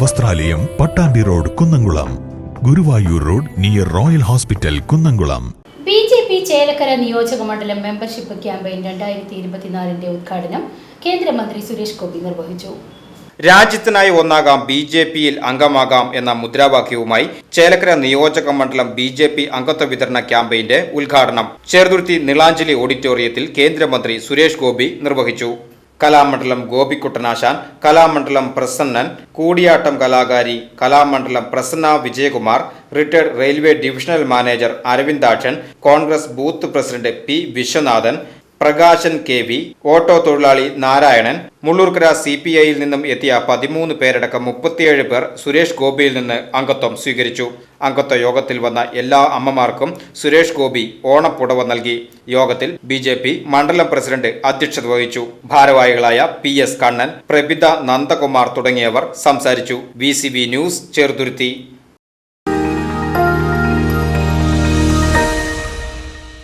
വസ്ത്രാലയം Pattambi road Kunnamkulam. Guruvayur road near royal hospital Kunnamkulam. B J P Chelakkara നിയോജക മണ്ഡലം membership campaign രണ്ടായിരത്തി ഇരുപത്തിനാലിന്റെ ഉദ്ഘാടനം കേന്ദ്രമന്ത്രി സുരേഷ് ഗോപി നിർവഹിച്ചു. രാജ്യത്തിനായി ഒന്നാകാം ബി ജെ പിയിൽ അംഗമാകാം എന്ന മുദ്രാവാക്യവുമായി ചേലക്കര നിയോജക മണ്ഡലം ബി ജെ പി അംഗത്വ വിതരണ ക്യാമ്പയിന്റെ ഉദ്ഘാടനം. ചേർതുരുത്തി നിളാഞ്ജലി ഓഡിറ്റോറിയത്തിൽ കേന്ദ്രമന്ത്രി സുരേഷ് ഗോപി നിർവഹിച്ചു. കലാമണ്ഡലം ഗോപിക്കുട്ടനാശാൻ കലാമണ്ഡലം പ്രസന്നൻ കൂടിയാട്ടം കലാകാരി Kalamandalam Prasanna Vijayakumar retired railway divisional manager Aravindakshan Congress booth president P Viswanathan Prakashan K V auto തൊഴിലാളി നാരായണൻ മുള്ളൂർക്കര സി പി ഐയിൽ നിന്നും എത്തിയ പതിമൂന്ന് പേരടക്കം മുപ്പത്തിയേഴ് പേർ സുരേഷ് ഗോപിയിൽ നിന്ന് അംഗത്വം സ്വീകരിച്ചു. അംഗത്വ യോഗത്തിൽ വന്ന എല്ലാ അമ്മമാർക്കും സുരേഷ് ഗോപി ഓണപ്പുടവ നൽകി. യോഗത്തിൽ ബി ജെ പി മണ്ഡലം പ്രസിഡന്റ് അധ്യക്ഷത വഹിച്ചു. ഭാരവാഹികളായ പി എസ് കണ്ണൻ പ്രഭിത നന്ദകുമാർ തുടങ്ങിയവർ സംസാരിച്ചു. V news Cheruthuruthy.